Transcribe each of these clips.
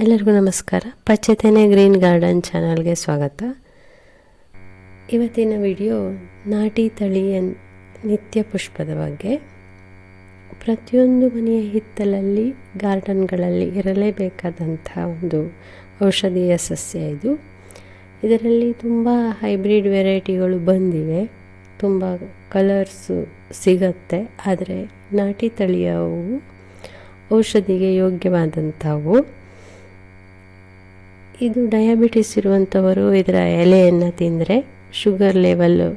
ಎಲ್ಲರಿಗೂ ನಮಸ್ಕಾರ. ಪಚ್ಚತೆನೆ green garden ಚಾನಲ್ಗೆ ಸ್ವಾಗತ. ಇವತ್ತಿನ ವಿಡಿಯೋ ನಾಟಿ ತಳಿಯ ನಿತ್ಯ ಪುಷ್ಪದ ಬಗ್ಗೆ. ಪ್ರತಿಯೊಂದು ಮನೆಯ ಹಿತ್ತಲಲ್ಲಿ, ಗಾರ್ಡನ್ಗಳಲ್ಲಿ ಇರಲೇಬೇಕಾದಂಥ ಒಂದು ಔಷಧೀಯ ಸಸ್ಯ ಇದು. ಇದರಲ್ಲಿ ತುಂಬ ಹೈಬ್ರಿಡ್ ವೆರೈಟಿಗಳು ಬಂದಿವೆ. ತುಂಬ ಕಲರ್ಸು ಸಿಗತ್ತೆ. ಆದರೆ ನಾಟಿ ತಳಿಯವು ಔಷಧಿಗೆ ಯೋಗ್ಯವಾದಂಥವು. ಇದು ಡಯಾಬಿಟಿಸ್ ಇರುವಂಥವರು ಇದರ ಎಲೆಯನ್ನು ತಿಂದರೆ ಶುಗರ್ ಲೆವೆಲ್ಲು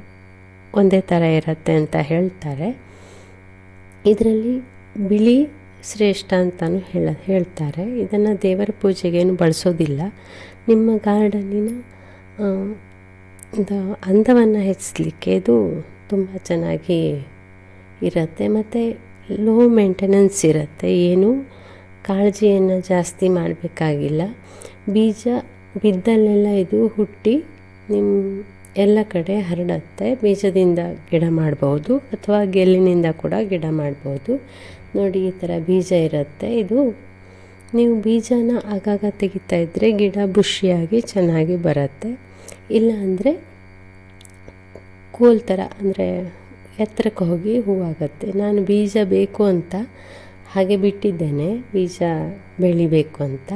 ಒಂದೇ ಥರ ಇರುತ್ತೆ ಅಂತ ಹೇಳ್ತಾರೆ. ಇದರಲ್ಲಿ ಬಿಳಿ ಶ್ರೇಷ್ಠ ಅಂತಲೂ ಹೇಳ, ಹೇಳ್ತಾರೆ. ಇದನ್ನು ದೇವರ ಪೂಜೆಗೇನು ಬಳಸೋದಿಲ್ಲ. ನಿಮ್ಮ ಗಾರ್ಡನಿನ ಅಂದವನ್ನು ಹೆಚ್ಚಿಸಲಿಕ್ಕೆ ಇದು ತುಂಬ ಚೆನ್ನಾಗಿ ಇರುತ್ತೆ. ಮತ್ತು ಲೋ ಮೇಂಟೆನೆನ್ಸ್ ಇರುತ್ತೆ. ಏನು? ಕಾಳಜಿಯನ್ನು ಜಾಸ್ತಿ ಮಾಡಬೇಕಾಗಿಲ್ಲ. ಬೀಜ ಬಿದ್ದಲ್ಲೆಲ್ಲ ಇದು ಹುಟ್ಟಿ ನಿಮ್ಮ ಎಲ್ಲ ಕಡೆ ಹರಡುತ್ತೆ. ಬೀಜದಿಂದ ಗಿಡ ಮಾಡ್ಬೋದು ಅಥವಾ ಗೆಲ್ಲಿನಿಂದ ಕೂಡ ಗಿಡ ಮಾಡ್ಬೋದು. ನೋಡಿ ಈ ಥರ ಬೀಜ ಇರುತ್ತೆ. ಇದು ನೀವು ಬೀಜನ ಆಗಾಗ ತೆಗಿತಾ ಇದ್ದರೆ ಗಿಡ ಬುಷಿಯಾಗಿ ಚೆನ್ನಾಗಿ ಬರುತ್ತೆ. ಇಲ್ಲ ಅಂದರೆ ಕೋಲ್ ಥರ ಅಂದರೆ ಎತ್ತರಕ್ಕೆ ಹೋಗಿ ಹೂವಾಗತ್ತೆ. ನಾನು ಬೀಜ ಬೇಕು ಅಂತ ಹಾಗೆ ಬಿಟ್ಟಿದ್ದೇನೆ, ಬೀಜ ಬೆಳಿಬೇಕು ಅಂತ.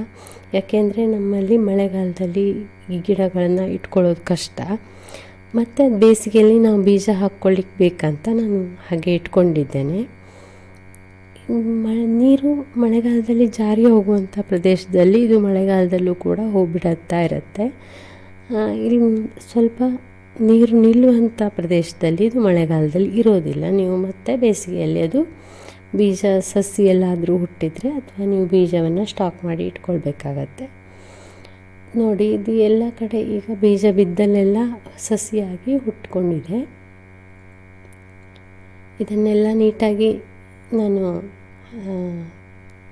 ಯಾಕೆಂದರೆ ನಮ್ಮಲ್ಲಿ ಮಳೆಗಾಲದಲ್ಲಿ ಈ ಗಿಡಗಳನ್ನು ಇಟ್ಕೊಳ್ಳೋದು ಕಷ್ಟ. ಮತ್ತು ಅದು ಬೇಸಿಗೆಯಲ್ಲಿ ನಾವು ಬೀಜ ಹಾಕ್ಕೊಳ್ಳಿಕ್ಕೆ ಬೇಕಂತ ನಾನು ಹಾಗೆ ಇಟ್ಕೊಂಡಿದ್ದೇನೆ. ಮ, ನೀರು ಮಳೆಗಾಲದಲ್ಲಿ ಜಾರಿ ಹೋಗುವಂಥ ಪ್ರದೇಶದಲ್ಲಿ ಇದು ಮಳೆಗಾಲದಲ್ಲೂ ಕೂಡ ಹೋಗ್ಬಿಡುತ್ತಾ ಇರುತ್ತೆ. ಇಲ್ಲಿ ಸ್ವಲ್ಪ ನೀರು ನಿಲ್ಲುವಂಥ ಪ್ರದೇಶದಲ್ಲಿ ಇದು ಮಳೆಗಾಲದಲ್ಲಿ ಇರೋದಿಲ್ಲ. ನೀವು ಮತ್ತೆ ಬೇಸಿಗೆಯಲ್ಲಿ ಅದು ಬೀಜ ಸಸಿ ಎಲ್ಲಾದರೂ ಹುಟ್ಟಿದರೆ ಅಥವಾ ನೀವು ಬೀಜವನ್ನು ಸ್ಟಾಕ್ ಮಾಡಿ ಇಟ್ಕೊಳ್ಬೇಕಾಗತ್ತೆ. ನೋಡಿ, ಇದು ಎಲ್ಲ ಕಡೆ ಈಗ ಬೀಜ ಬಿದ್ದಲ್ಲೆಲ್ಲ ಸಸಿಯಾಗಿ ಹುಟ್ಕೊಂಡಿದೆ. ಇದನ್ನೆಲ್ಲ ನೀಟಾಗಿ ನಾನು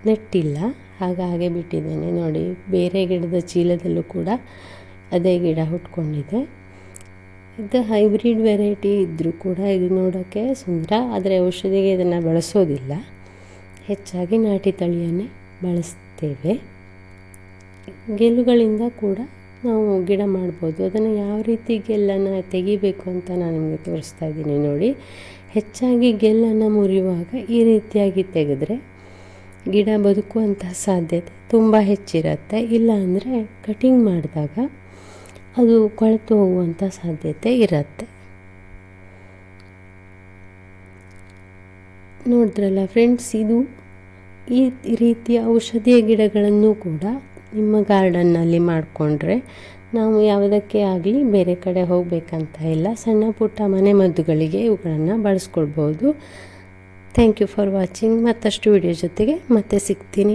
ನೆಟ್ಟಿಲ್ಲ ಹಾಗೆ ಬಿಟ್ಟಿದ್ದೇನೆ. ನೋಡಿ, ಬೇರೆ ಗಿಡದ ಚೀಲದಲ್ಲೂ ಕೂಡ ಅದೇ ಗಿಡ ಹುಟ್ಕೊಂಡಿದೆ. ಇದು ಹೈಬ್ರಿಡ್ ವೆರೈಟಿ ಇದ್ದರೂ ಕೂಡ ಇದು ನೋಡೋಕ್ಕೆ ಸುಂದರ, ಆದರೆ ಔಷಧಿಗೆ ಇದನ್ನು ಬಳಸೋದಿಲ್ಲ. ಹೆಚ್ಚಾಗಿ ನಾಟಿ ತಳಿಯನ್ನೇ ಬಳಸ್ತೇವೆ. ಗೆಲ್ಲುಗಳಿಂದ ಕೂಡ ನಾವು ಗಿಡ ಮಾಡ್ಬೋದು. ಅದನ್ನು ಯಾವ ರೀತಿ ಗೆಲ್ಲನ್ನು ತೆಗಿಬೇಕು ಅಂತ ನಾನು ನಿಮಗೆ ತೋರಿಸ್ತಾ ಇದ್ದೀನಿ ನೋಡಿ. ಹೆಚ್ಚಾಗಿ ಗೆಲ್ಲನ್ನು ಮುರಿಯುವಾಗ ಈ ರೀತಿಯಾಗಿ ತೆಗೆದ್ರೆ ಗಿಡ ಬದುಕುವಂತಹ ಸಾಧ್ಯತೆ ತುಂಬ ಹೆಚ್ಚಿರುತ್ತೆ. ಇಲ್ಲ ಅಂದರೆ ಕಟಿಂಗ್ ಮಾಡಿದಾಗ ಅದು ಕೊಳೆತು ಹೋಗುವಂಥ ಸಾಧ್ಯತೆ ಇರುತ್ತೆ. ನೋಡಿದ್ರಲ್ಲ ಫ್ರೆಂಡ್ಸ್ ಇದು ಈ ರೀತಿಯ ಔಷಧೀಯ ಗಿಡಗಳನ್ನು ಕೂಡ ನಿಮ್ಮ ಗಾರ್ಡನ್ನಲ್ಲಿ ಮಾಡಿಕೊಂಡ್ರೆ ನಾವು ಯಾವುದಕ್ಕೆ ಆಗಲಿ ಬೇರೆ ಕಡೆ ಹೋಗಬೇಕಂತ ಇಲ್ಲ. ಸಣ್ಣ ಪುಟ್ಟ ಮನೆ ಮದ್ದುಗಳಿಗೆ ಇವುಗಳನ್ನು ಬಳಸ್ಕೊಳ್ಬೋದು. ಥ್ಯಾಂಕ್ ಯು ಫಾರ್ ವಾಚಿಂಗ್ ಮತ್ತಷ್ಟು ವಿಡಿಯೋ ಜೊತೆಗೆ ಮತ್ತೆ ಸಿಗ್ತೀನಿ.